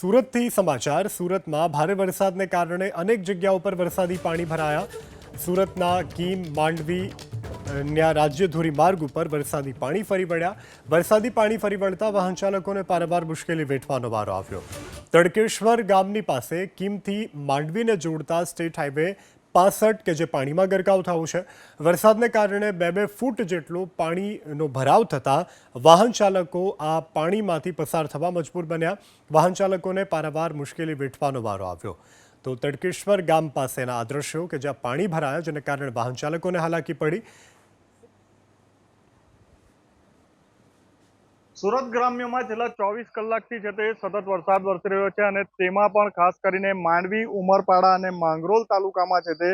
સુરતથી સમાચાર. સુરતમાં ભારે વરસાદને કારણે અનેક જગ્યાઓ પર વરસાદી પાણી ભરાયા. સુરતના કીમ માંડવી ન્યા રાજ્ય ધોરીમાર્ગ ઉપર વરસાદી પાણી ફરી વળ્યા. વરસાદી પાણી ફરી વળતા વાહન ચાલકોને પારવાર મુશ્કેલી વેઠવાનો વારો આવ્યો. તડકેશ્વર ગામની પાસે કીમથી માંડવીને જોડતા સ્ટેટ હાઈવે પાસઠ કે જે પાણીમાં ગરકાવ થવું છે. વરસાદને કારણે બે બે ફૂટ જેટલું પાણીનો ભરાવ થતાં વાહન ચાલકો આ પાણીમાંથી પસાર થવા મજબૂર બન્યા. વાહન ચાલકોને પારાવાર મુશ્કેલી વેઠવાનો વારો આવ્યો. તો તડકેશ્વર ગામ પાસેના આ દ્રશ્યો કે જ્યાં પાણી ભરાયા જેને કારણે વાહન ચાલકોને હાલાકી પડી. સુરત ગ્રામ્યમાં છેલ્લા ચોવીસ કલાકથી છે તે સતત વરસાદ વરસી રહ્યો છે અને તેમાં પણ ખાસ કરીને માંડવી, ઉમરપાડા અને માંગરોલ તાલુકામાં છે તે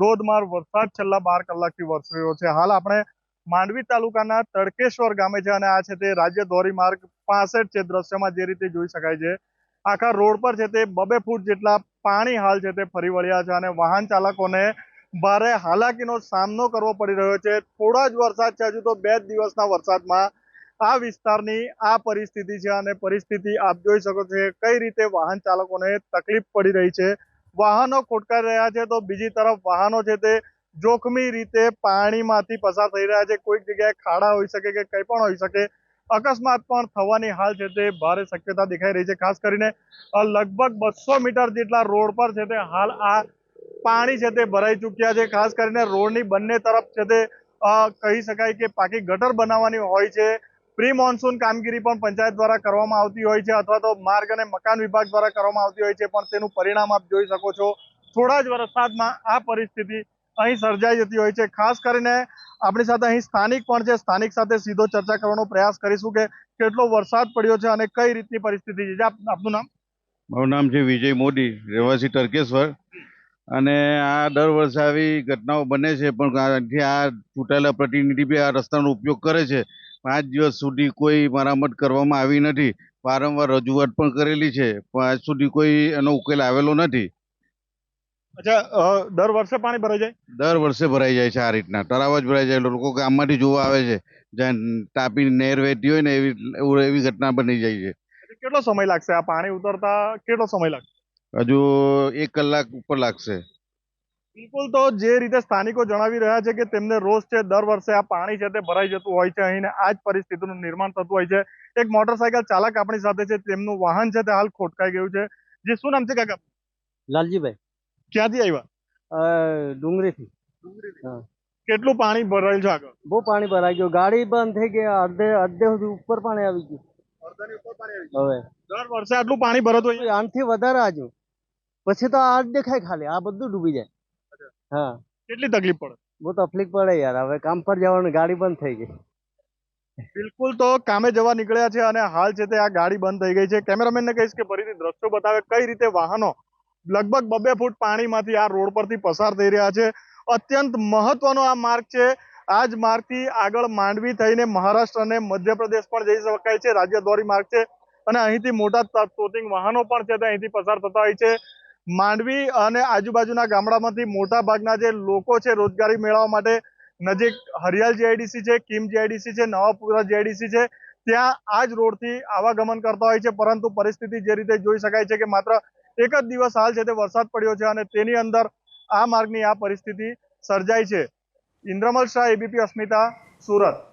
ધોધમાર વરસાદ છેલ્લા બાર કલાકથી વરસી રહ્યો છે. હાલ આપણે માંડવી તાલુકાના તડકેશ્વર ગામે છે અને આ છે તે રાજ્ય ધોરીમાર્ગ પાસઠ છે દ્રશ્યમાં જે રીતે જોઈ શકાય છે. આખા રોડ પર છે તે બબે ફૂટ જેટલા પાણી હાલ છે તે ફરી વળ્યા છે અને વાહન ચાલકોને ભારે હાલાકીનો સામનો કરવો પડી રહ્યો છે. થોડા જ વરસાદ છે, હજુ તો બે જ દિવસના વરસાદમાં આ વિસ્તારની આ પરિસ્થિતિ છે અને પરિસ્થિતિ આપ જોઈ શકો છો કઈ રીતે વાહન ચાલકોને તકલીફ પડી રહી છે. વાહનો ખોટકાઈ રહ્યા છે તો બીજી તરફ વાહનો છે તે જોખમી રીતે પાણીમાંથી પસાર થઈ રહ્યા છે. કોઈક જગ્યાએ ખાડા હોઈ શકે કે કંઈ પણ હોઈ શકે. અકસ્માત પણ થવાની હાલ છે તે ભારે શક્યતા દેખાઈ રહી છે. ખાસ કરીને લગભગ બસો મીટર જેટલા રોડ પર છે તે હાલ આ પાણી છે તે ભરાઈ ચૂક્યા છે. ખાસ કરીને રોડની બંને તરફ છે તે કહી શકાય કે પાકી ગટર બનાવવાની હોય છે. પ્રી મોન્સૂન કામગીરી પણ પંચાયત દ્વારા કરવામાં આવતી હોય છે અથવા તો માર્ગ અને મકાન વિભાગ દ્વારા કરવામાં આવતી હોય છે, પણ તેનું પરિણામ આપ જોઈ શકો છો. થોડા જ વરસાદમાં આ પરિસ્થિતિ અહીં સર્જાઈ જતી હોય છે. ખાસ કરીને આપણી સાથે અહીં સ્થાનિક પણ છે. સ્થાનિક સાથે સીધો ચર્ચા કરવાનો પ્રયાસ કરીશું કે કેટલો વરસાદ પડ્યો છે અને કઈ રીતની પરિસ્થિતિ છે. આપનું નામ? મારું નામ છે વિજય મોદી, રહેવાસી તરકેશ્વર અને આ દર વર્ષે આવી ઘટનાઓ બને છે, પણ આ ચૂંટાયેલા પ્રતિનિધિ બી આ રસ્તાનો ઉપયોગ કરે છે. પાંચ દિવસ સુધી કોઈ મરામત કરવામાં આવી નથી. વારંવાર રજૂઆત પણ કરેલી છે પણ આજ સુધી કોઈ એનો ઉકેલ આવેલો નથી. અચ્છા દર વર્ષે પાણી ભરાઈ જાય? દર વર્ષે ભરાઈ જાય છે આ રીતના. તળાવ જ ભરાઈ જાય. લોકો ગામમાંથી જોવા આવે છે. જ્યાં તાપી નહેર વહેતી હોય ને એવી એવી ઘટના બની જાય છે. કેટલો સમય લાગશે આ પાણી ઉતરતા? કેટલો સમય લાગશે? હજુ એક કલાક ઉપર લાગશે. બિલકુલ તો જે રીતે સ્થાનિકો જણાવી રહ્યા છે કે તેમને રોજ છે દર વર્ષે આ પાણી છે તે ભરાઈ જતું હોય છે. અહીં આ જ પરિસ્થિતિનું નિર્માણ થતું હોય છે. એક મોટરસાયકલ ચાલક આપણી સાથે છે તેમનું વાહન છે તે હાલ ખોટકાઈ ગયું છે. જે શું નામ છે કાકા? લાલજીભાઈ. ક્યાંથી આવ્યા? ડુંગરીથી કેટલું પાણી ભરાયેલ છે આગળ? બહુ પાણી ભરાઈ ગયું. ગાડી બંધ થઈ ગઈ અડધે અડધે સુધી ઉપર પાણી આવી ગયું. હવે. દર વર્ષે આટલું પાણી ભરતું હોય? આનાથી વધારે આજુ પછી તો આ દેખાય ખાલી આ બધું ડૂબી જાય. હા. કેટલી તકલીફ પડે? બહુ તકલીફ પડે યાર. હવે કામ પર જવાનું ગાડી બંધ થઈ ગઈ. બિલકુલ તો કામે જવા નીકળ્યા છે અને હાલ છે તે આ ગાડી બંધ થઈ ગઈ છે. કેમેરામેનને કહીશ કે ફરીથી દ્રશ્યો બતાવે કઈ રીતે વાહનો લગભગ બબે ફૂટ પાણીમાંથી આ રોડ પરથી પસાર થઈ રહ્યા છે. અત્યંત મહત્વનો આ માર્ગ છે. આ જ માર્ગથી આગળ માંડવી થઈને મહારાષ્ટ્ર અને મધ્યપ્રદેશ પણ જઈ શકાય છે. રાજ્ય ધોરી માર્ગ છે અને અહીંથી મોટા તોતિંગ વાહનો પણ છે તે અહીંથી પસાર થતા હોય છે. માંડવી અને આજુબાજુના ગામડામાંથી મોટા ભાગના જે લોકો છે રોજગારી મેળવવા માટે નજીક હરિયાલ જીઆઈડીસી છે, કિમ જીઆઈડીસી છે, નવાપુરા જીઆઈડીસી છે, ત્યાં આ જ રોડથી આવાગમન કરતા હોય છે, પરંતુ પરિસ્થિતિ જે રીતે જોઈ શકાય છે કે માત્ર એક જ દિવસ હાલ છે તે વરસાદ પડ્યો છે અને તેની અંદર આ માર્ગની આ પરિસ્થિતિ સર્જાઈ છે. ઇન્દ્રમલ શાહ એબીપી અસ્મિતા, સુરત.